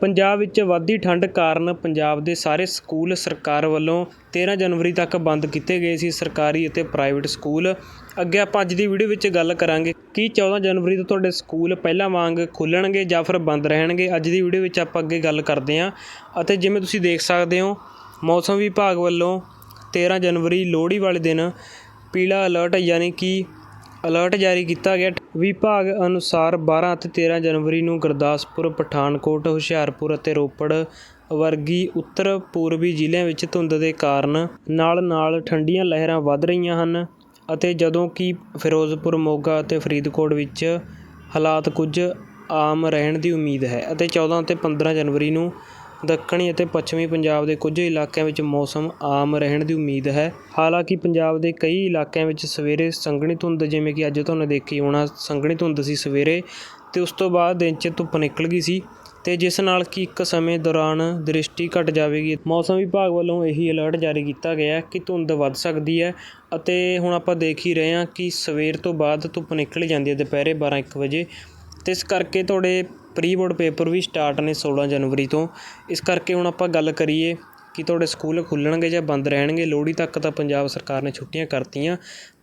ਪੰਜਾਬ ਵਿੱਚ ਵੱਧਦੀ ਠੰਡ ਕਾਰਨ ਪੰਜਾਬ ਦੇ ਸਾਰੇ ਸਕੂਲ ਸਰਕਾਰ ਵੱਲੋਂ 13 ਜਨਵਰੀ ਤੱਕ ਬੰਦ ਕੀਤੇ ਗਏ ਸੀ ਸਰਕਾਰੀ ਅਤੇ ਪ੍ਰਾਈਵੇਟ ਸਕੂਲ। ਅੱਗੇ ਆਪਾਂ ਅੱਜ ਦੀ ਵੀਡੀਓ ਵਿੱਚ ਗੱਲ ਕਰਾਂਗੇ ਕਿ 14 ਜਨਵਰੀ ਤੋਂ ਤੁਹਾਡੇ ਸਕੂਲ ਪਹਿਲਾਂ ਵਾਂਗ ਖੁੱਲ੍ਹਣਗੇ ਜਾਂ ਫਿਰ ਬੰਦ ਰਹਿਣਗੇ। ਅੱਜ ਦੀ ਵੀਡੀਓ ਵਿੱਚ ਆਪਾਂ ਅੱਗੇ ਗੱਲ ਕਰਦੇ ਹਾਂ ਅਤੇ ਜਿਵੇਂ ਤੁਸੀਂ ਦੇਖ ਸਕਦੇ ਹੋ, ਮੌਸਮ ਵਿਭਾਗ ਵੱਲੋਂ 13 ਜਨਵਰੀ ਲੋਹੜੀ ਵਾਲੇ ਦਿਨ ਪੀਲਾ ਅਲਰਟ, ਯਾਨੀ ਕਿ ਅਲਰਟ ਜਾਰੀ ਕੀਤਾ ਗਿਆ। ਵਿਭਾਗ ਅਨੁਸਾਰ 12 ਅਤੇ 13 ਜਨਵਰੀ ਨੂੰ ਗੁਰਦਾਸਪੁਰ, ਪਠਾਨਕੋਟ, ਹੁਸ਼ਿਆਰਪੁਰ ਅਤੇ ਰੋਪੜ ਵਰਗੀ ਉੱਤਰ ਪੂਰਬੀ ਜ਼ਿਲ੍ਹਿਆਂ ਵਿੱਚ ਧੁੰਦ ਦੇ ਕਾਰਨ ਨਾਲ ਨਾਲ ਠੰਡੀਆਂ ਲਹਿਰਾਂ ਵੱਧ ਰਹੀਆਂ ਹਨ ਅਤੇ ਜਦੋਂ ਕਿ ਫਿਰੋਜ਼ਪੁਰ, ਮੋਗਾ ਅਤੇ ਫਰੀਦਕੋਟ ਵਿੱਚ ਹਾਲਾਤ ਕੁਝ ਆਮ ਰਹਿਣ ਦੀ ਉਮੀਦ ਹੈ ਅਤੇ 14 ਅਤੇ 15 ਜਨਵਰੀ ਨੂੰ ਦੱਖਣੀ ਅਤੇ ਪੱਛਮੀ ਪੰਜਾਬ ਦੇ ਕੁਝ ਇਲਾਕਿਆਂ ਵਿੱਚ ਮੌਸਮ ਆਮ ਰਹਿਣ ਦੀ ਉਮੀਦ ਹੈ। ਹਾਲਾਂਕਿ ਪੰਜਾਬ ਦੇ ਕਈ ਇਲਾਕਿਆਂ ਵਿੱਚ ਸਵੇਰੇ ਸੰਘਣੀ ਧੁੰਦ, ਜਿਵੇਂ ਕਿ ਅੱਜ ਤੁਹਾਨੂੰ ਦੇਖੀ ਹੋਣਾ, ਸੰਘਣੀ ਧੁੰਦ ਸੀ ਸਵੇਰੇ ਅਤੇ ਉਸ ਤੋਂ ਬਾਅਦ ਦਿਨ 'ਚ ਧੁੱਪ ਨਿਕਲ ਗਈ ਸੀ ਅਤੇ ਜਿਸ ਨਾਲ ਕਿ ਇੱਕ ਸਮੇਂ ਦੌਰਾਨ ਦ੍ਰਿਸ਼ਟੀ ਘਟ ਜਾਵੇਗੀ। ਮੌਸਮ ਵਿਭਾਗ ਵੱਲੋਂ ਇਹੀ ਅਲਰਟ ਜਾਰੀ ਕੀਤਾ ਗਿਆ ਕਿ ਧੁੰਦ ਵੱਧ ਸਕਦੀ ਹੈ ਅਤੇ ਹੁਣ ਆਪਾਂ ਦੇਖ ਹੀ ਰਹੇ ਹਾਂ ਕਿ ਸਵੇਰ ਤੋਂ ਬਾਅਦ ਧੁੱਪ ਨਿਕਲ ਜਾਂਦੀ ਹੈ, ਦੁਪਹਿਰੇ 12 1 ਵਜੇ। ਅਤੇ ਇਸ ਕਰਕੇ ਤੁਹਾਡੇ ਪ੍ਰੀ ਬੋਰਡ ਪੇਪਰ ਵੀ ਸਟਾਰਟ ਨੇ 16 ਜਨਵਰੀ ਤੋਂ। ਇਸ ਕਰਕੇ ਹੁਣ ਆਪਾਂ ਗੱਲ ਕਰੀਏ ਕਿ ਤੁਹਾਡੇ ਸਕੂਲ ਖੁੱਲ੍ਹਣਗੇ ਜਾਂ ਬੰਦ ਰਹਿਣਗੇ, ਲੋਹੜੀ ਤੱਕ ਤਾਂ ਪੰਜਾਬ ਸਰਕਾਰ ਨੇ ਛੁੱਟੀਆਂ ਕਰਤੀਆਂ।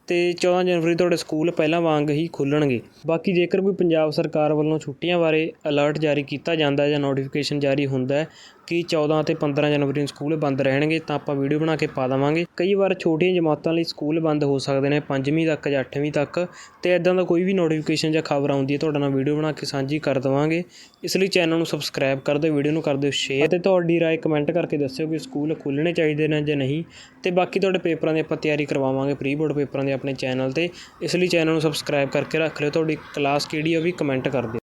ਅਤੇ ਚੌਦ੍ਹਾਂ ਜਨਵਰੀ ਤੁਹਾਡੇ ਸਕੂਲ ਪਹਿਲਾਂ ਵਾਂਗ ਹੀ ਖੁੱਲ੍ਹਣਗੇ ਬਾਕੀ ਜੇਕਰ ਕੋਈ ਪੰਜਾਬ ਸਰਕਾਰ ਵੱਲੋਂ ਛੁੱਟੀਆਂ ਬਾਰੇ ਅਲਰਟ ਜਾਰੀ ਕੀਤਾ ਜਾਂਦਾ ਜਾਂ ਨੋਟੀਫਿਕੇਸ਼ਨ ਜਾਰੀ ਹੁੰਦਾ ਕਿ 14 ਅਤੇ 15 ਜਨਵਰੀ ਨੂੰ ਸਕੂਲ ਬੰਦ ਰਹਿਣਗੇ, ਤਾਂ ਆਪਾਂ ਵੀਡੀਓ ਬਣਾ ਕੇ ਪਾ ਦੇਵਾਂਗੇ। ਕਈ ਵਾਰ ਛੋਟੀਆਂ ਜਮਾਤਾਂ ਲਈ ਸਕੂਲ ਬੰਦ ਹੋ ਸਕਦੇ ਨੇ, ਪੰਜਵੀਂ ਤੱਕ ਜਾਂ ਅੱਠਵੀਂ ਤੱਕ। ਅਤੇ ਇੱਦਾਂ ਦਾ ਕੋਈ ਵੀ ਨੋਟੀਫਿਕੇਸ਼ਨ ਜਾਂ ਖਬਰ ਆਉਂਦੀ ਹੈ, ਤੁਹਾਡੇ ਨਾਲ ਵੀਡੀਓ ਬਣਾ ਕੇ ਸਾਂਝੀ ਕਰ ਦੇਵਾਂਗੇ। ਇਸ ਲਈ ਚੈਨਲ ਨੂੰ ਸਬਸਕ੍ਰਾਈਬ ਕਰ ਦਿਓ ਵੀਡੀਓ ਨੂੰ ਕਰ ਦਿਓ ਸ਼ੇਅਰ ਅਤੇ ਤੁਹਾਡੀ ਰਾਏ ਕਮੈਂਟ ਕਰਕੇ ਦੱਸਿਓ ਕਿ ਸਕੂਲ ਖੁੱਲ੍ਹਣੇ ਚਾਹੀਦੇ ਨੇ ਜਾਂ ਨਹੀਂ। ਅਤੇ ਬਾਕੀ ਤੁਹਾਡੇ ਪੇਪਰਾਂ ਦੀ ਆਪਾਂ ਤਿਆਰੀ ਕਰਵਾਵਾਂਗੇ ਪ੍ਰੀ ਬੋਰਡ ਪੇਪਰਾਂ ਦੀ ਆਪਣੇ ਚੈਨਲ ਤੇ, ਇਸ ਲਈ ਚੈਨਲ ਨੂੰ ਸਬਸਕ੍ਰਾਈਬ ਕਰਕੇ ਰੱਖ ਲਿਓ। ਤੁਹਾਡੀ ਕਲਾਸ ਕਿਹੜੀ ਹੈ ਉਹ ਵੀ ਕਮੈਂਟ ਕਰ ਦਿਓ।